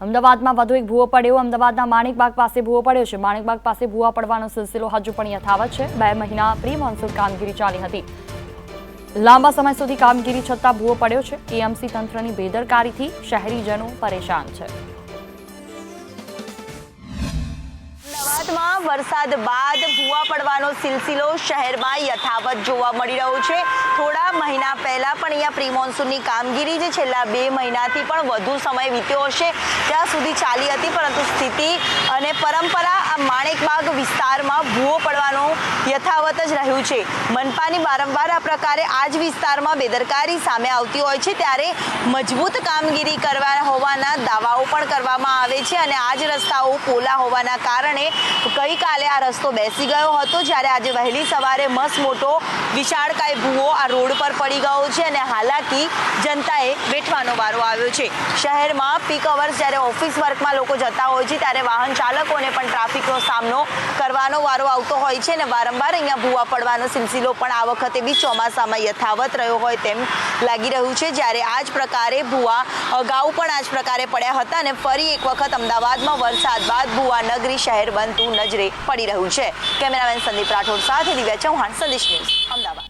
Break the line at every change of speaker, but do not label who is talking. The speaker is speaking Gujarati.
અમદાવાદમાં વધુ એક ભૂવો પડ્યો. અમદાવાદના માણિકબાગ પાસે ભૂવો પડ્યો છે. માણિકબાગ પાસે ભૂવા પડવાનો સિલસિલો હજુ પણ યથાવત છે. બે મહિના પ્રી મોન્સૂન કામગીરી ચાલી હતી. લાંબા સમય સુધી કામગીરી છતાં ભૂવો પડ્યો છે. એએમસી તંત્રની બેદરકારીથી શહેરીજનો પરેશાન છે.
વરસાદ બાદ ભૂવા પડવાનો સિલસિલો શહેરમાં યથાવત જોવા મળી રહ્યો છે. થોડા મહિના પહેલા પણ અહીંયા પ્રી મોન્સૂનની કામગીરી જે છેલ્લા બે મહિનાથી પણ વધુ સમય વીત્યો હશે, ત્યાં સુધી ચાલી હતી, પરંતુ સ્થિતિ અને પરંપરા માણેકબાગ વિસ્તારમાં ભૂવો પડવાનો યથાવત જ રહ્યું છે. મનપાની વારંવાર આ પ્રકારે આ જ વિસ્તારમાં બેદરકારી સામે આવતી હોય છે ત્યારે મજબૂત કામગીરી કરવા હોવાના દાવાઓ પણ કરવામાં આવે છે અને આ જ રસ્તાઓ પોલા હોવાના કારણે ગઈકાલે આ રસ્તો બેસી ગયો હતો જ્યારે આજે વહેલી સવારે મસ્ત મોટો વિશાળકાય ભૂવો આ રોડ પર પડી ગયો છે અને હાલાકી જનતાએ વેઠવાનો વારો આવ્યો છે. શહેરમાં પીક અવર્સ જ્યારે ઓફિસ વર્કમાં લોકો જતા હોય છે ત્યારે વાહન ચાલકોને પણ ટ્રાફિકનો સામનો કરવાનો વારો આવતો હોય છે અને વારંવાર અહીંયા ભૂવા પડવાનો સિલસિલો પણ આ વખતે બી ચોમાસામાં યથાવત રહ્યો હોય તેમ લાગી રહ્યું છે. જ્યારે આ જ પ્રકારે ભૂવા અગાઉ પણ આ જ પ્રકારે પડ્યા હતા અને ફરી એક વખત અમદાવાદમાં વરસાદ બાદ ભૂવા નગરી શહેર બનતું નજરે પડી રહ્યું છે. કેમેરામેન સંદીપ રાઠોડ સાથે દિવ્યા ચૌહાણ, સંદેશ ન્યૂઝ, અમદાવાદ.